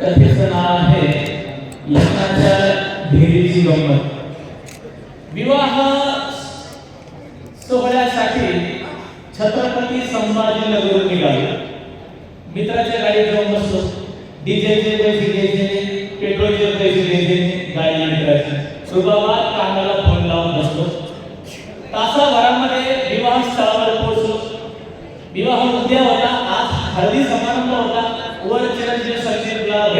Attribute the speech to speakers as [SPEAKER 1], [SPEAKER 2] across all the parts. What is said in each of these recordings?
[SPEAKER 1] कथेचं नाव आहे यज्ञाच्या ढेरीची गंमत. विवाह सोहळ्यासाठी छत्रपती संभाजी नगर निघाले. मित्राच्या गाडीत जाऊन बसलो. डिझेलचे पैसे द्यायचे पेट्रोलचे पैसे द्यायचे गाडी मित्राचे. सुबाबात कामाला फोन लावून बसलो. तासाभरामध्ये विवाह स्थळावर पोहोचलो. विवाह उद्या होता आज हळदी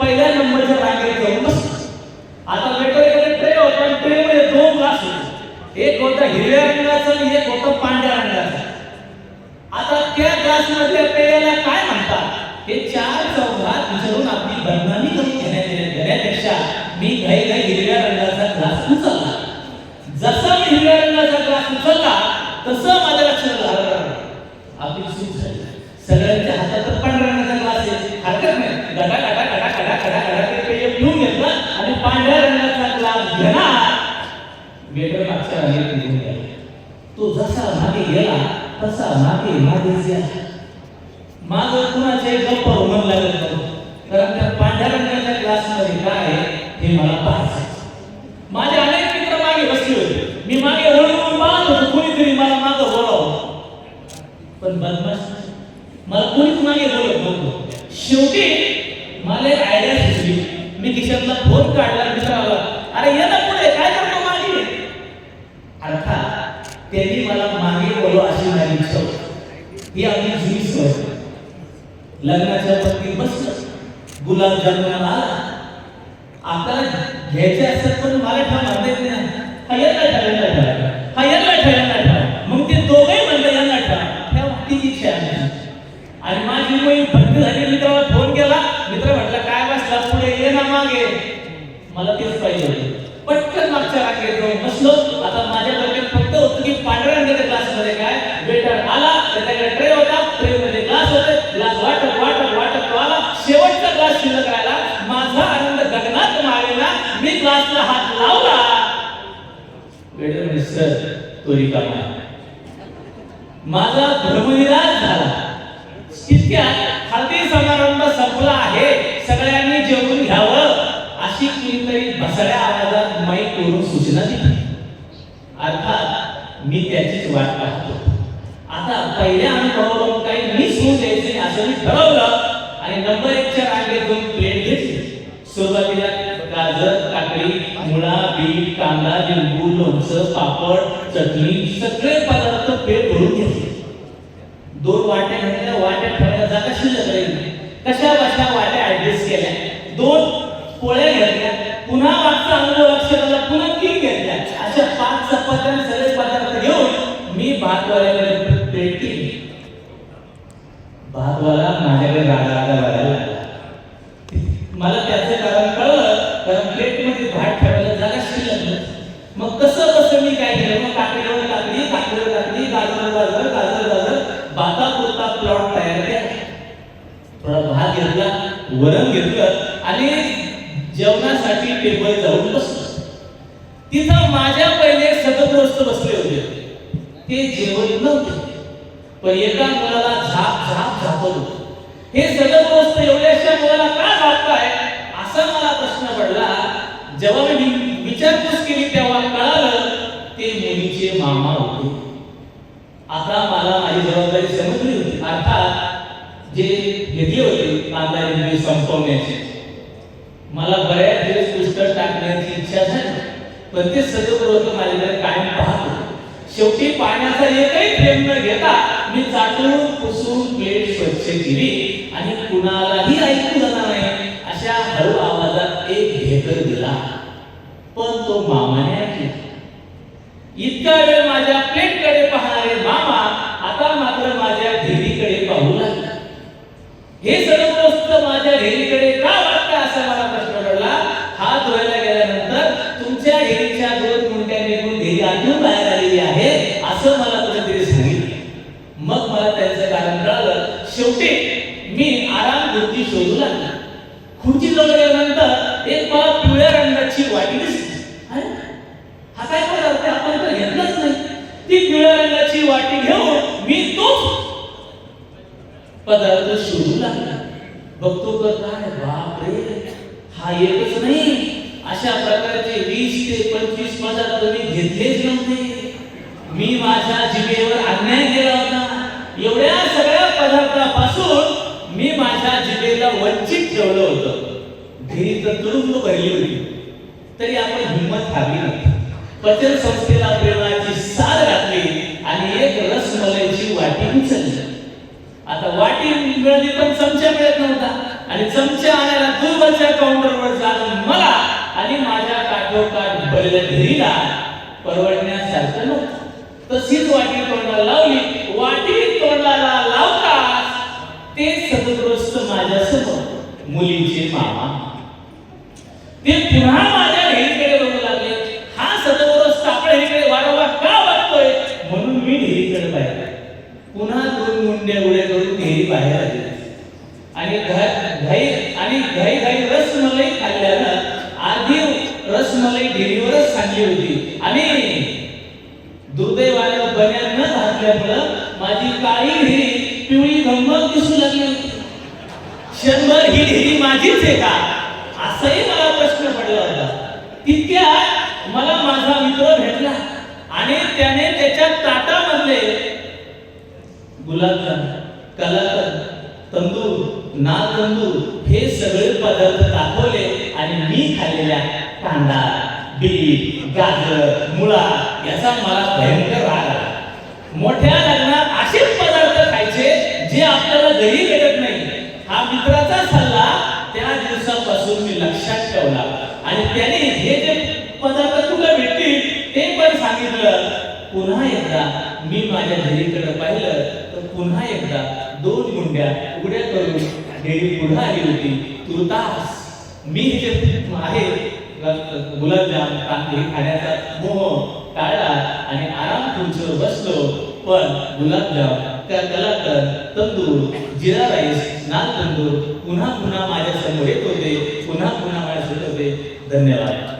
[SPEAKER 1] पहिल्या नंबरच्या रांगेत जाऊन बस. आता वेटर ट्रे होता आणि ट्रेमध्ये दोन ग्लास होते. एक होता हिरव्या रंगाचा आणि एक होता पांढऱ्या रंगाचा. आता त्या ग्लास मधल्या पेयाला काय म्हणतात? हे चार चौघात विचारून आपली बदनामी करून घेण्यात घेण्यापेक्षा मी घाई घाई हिरव्या रंगाचा ग्लास उचलला जसा मी हिरव्या रंगाचा ग्लास उचलला तसं माझ्या लक्षात आलं. आपली चूक झाली. सगळ्यांच्या हातात तर पांढऱ्या रंगाचा ग्लास आहे हरकत नाही गडा गडा गडा गडा गडा गडा ते पेय पिऊन घेतलं आणि पांढऱ्या रंगाचा ग्लास घेणार वेटर मागच्या रांगेत निघून गेला तो जसा मागे गेला तसा मागे मागेच गेला. माझं कुणाचे गप्प मन लागत नव्हतं कारण त्या पांढऱ्या रंगाच्या ग्लासमध्ये काय आहे हे मला पाहायचं माझे अनेक मित्र मागे बसले होते. मी मागे वळून पाहत होतो कोणीतरी मला माग बोलावं. पण बदमाश मला कोणीच मागे बोलत नव्हतं. शेवटी मला एक आयडिया सुचली. मी खिशातला फोन काढला मित्राला विचारला अरे ये ना पुढे काय करतो मागे अर्थात त्यांनी मला मागे बोलव अशी माझी इच्छा होती ही आपली लग्नाच्या पत्नी बस गुलाब जन्माला आला. आता घ्यायचे असतात पण मला ठाम म्हणता येत नाही. हा यांना ठेवा यांना ठेवा हा यांना ठेवा यांना ठेवा मग ते दोघे म्हणलं यांना ठेवा ठेवा तीच इच्छा आहे आणि माझी मुली भक्त झाली. मित्राला फोन केला. मित्र म्हटलं काय बसला? पुढे ये ना मागे. मला तेच पाहिजे होते. पटकन मागच्या रांगेत जाऊन बसलो. आता माझ्या डोक्यात फक्त होतं की पांढऱ्या रंगाच्या ग्लासमध्ये काय? वेटर आला. त्याच्याकडे ट्रे होता ट्रे मध्ये ग्लास होते ग्लास वाटत वाटत वाटत तो आला शेवटचा ग्लास शिल्लक राहिला माझा आनंद गगनात मावेना मी ग्लासला हात लावला वेटर म्हणजे सर तो रिकामा माझा भ्रमनिराश झाला. इतक्या हळदी समारंभ संपला आहे. सगळ्यांनी जेवून घ्यावं अशी कुणीतरी भसड्या आवाजात माईक करून सूचना दिली. अर्थात मी त्याचीच वाट पाहतो. आता पहिल्या अनुभवावरून काही मिस होऊ द्यायचे नाही असं मी ठरवलं आणि नंबर एकच्या रांगेत दोन प्लेट घेतली. सुरुवातीला मुळा बीट कांदा लिंबू लोणचं पापड चटणी सगळे पदार्थ पेट भरून घेतले. दोन वाट्या घेतल्या वाट्या ठेवायला जागा शिल्लक राहिली कशा कशा वाट्या ऍडजस्ट केल्या? दोन पोळ्या घेतल्या पुन्हा मागचा अनुभव लक्ष आला पुन्हा तीन घेतल्या. अशा पाच चपात्या आणि सगळे पदार्थ घेऊन मी भातवाल्याकडे भेट केली भातवाला माझ्याकडे रागा रागा बघायला लागला मला त्याचं कारण कळलं कारण प्लेटमध्ये भात ठेवायला जागा शिल्लक नव्हती. मग कसं कसं मी काय केलं मग काकडीवर काकडी काकडीवर काकडी गाजर गाजर गाजर गाजर भातापुरता प्लॉट तयार केला थोडा भात घेतला वरण घेतलं आणि जेवणासाठी टेबल जाऊन बसलो. तिथं माझ्या पहिले सतग्रस्त बसले होते. ते जेवण नव्हते. पण एका मुलाला झाप झाप झापत होत. हे सदग्रस्त एवढ्याशा मुलाला का झापताय? असा मला प्रश्न पडला. जेव्हा मी विचारपूस केली तेव्हा कळालं ते मुलीचे मामा होते. आता मला माझी जबाबदारी समजली होती. अर्थात जे घेतले होते कांदा संपवण्याचे. मला बऱ्याच करण्याची इच्छा झाली. पण ते सदोपरोत माझ्याकडे कायम पाहत. होते शेवटी पाण्याचा एकही प्रेम न घेता मी चाटून पुसून प्लेट स्वच्छ केली आणि कुणालाही ऐकू जाणार नाही अशा हळू आवाजात एक ढेकर दिला. पण तो मामाने ऐकला. इतका वेळ माझ्या प्लेटकडे पाहणारे मामा आता मात्र माझ्या ढेरीकडे पाहू लागला हे सर्व वस्तू माझ्या ढेरीकडे का वाटतं असा मला मी आराम खुर्ची शोधू लागला खुर्ची जवळ गेल्यानंतर एक मला पिवळ्या हा काय आपण तर नाही. ती पिवळ्या रंगाची वाटी घेऊन मी पदार्थ शोधू लागला. बघतो तर काय हा एकच नाही. अशा प्रकारचे वीस ते पंचवीस पदार्थ मी घेतलेच नव्हते. मी माझ्या जिभेवर अन्याय केला होता. एवढ्या सगळ्या पदार्थापासून मी माझ्या जिभेला वंचित ठेवलं होतं. घरी तर तुरुंग भरली होती. तरी आपण हिंमत थांबली नाही. पचन संस्थेला प्रेमाची साथ घातली आणि एक रसमलाईची वाटी उचलली. आता वाटी मिळाली पण चमचा मिळत नव्हता. आणि चमचा आणायला दूरवरच्या काउंटरवर जाऊन मला आणि माझ्या काठोकाठ भरलेल्या घरीला परवडण्यासारखं नव्हतं. तशीच वाटी तोंडाला लावली. वाटी तोंडाला लावताच ते सदग्रस्त माझ्यासमोर मुलीचे मामा. ते पुन्हा विहिरीकडे पाहिला पुन्हा दोन मुंड्या उड्या करून विहिरी बाहेर आली. आणि घाई आणि घाई घाई रसमलाई खाल्ल्यानं आधी रसमलाई ढेरीवरच सांडली होती. आणि दुर्दैवाने बन्या न घातल्यामुळं माझी काळी ढेरी पिवळी गंमत दिसू लागली. होती क्षणभर ही ढेरी माझीच आहे का असाही मला प्रश्न पडला होता तितक्यात मला माझा मित्र भेटला आणि त्याने त्याच्या ताटामधले गुलाबजाम कलाकंद तंदूर नाल तंदूर हे सगळे पदार्थ दाखवले आणि मी खाल्लेल्या कांदा बीट गाजर मुळा याचा मला भयंकर राग आला. मोठ्या लग्नात असेच पदार्थ खायचे जे आपल्याला घरी भेटत नाही. हा मित्राचा सल्ला त्या दिवसापासून मी लक्षात ठेवला. आणि त्याने हे जे पदार्थ तुला भेटतील ते पण सांगितलं. पुन्हा मी माझ्या घरीकडे पाहिलं तर पुन्हा एकदा दोन मुंड्या उघड्या करून डेरी पुन्हा आली होती. तुर्तास मी जे आहे. गुलाबजाम कांदे खाण्याचा मोह टाळला आणि आराम खुर्चीवर बसलो. पण गुलाबजाम त्या कलाकंद तंदूर जिरा राईस नाल तंदूर पुन्हा पुन्हा माझ्यासमोर येत होते. पुन्हा पुन्हा माझ्यासमोर होते. धन्यवाद.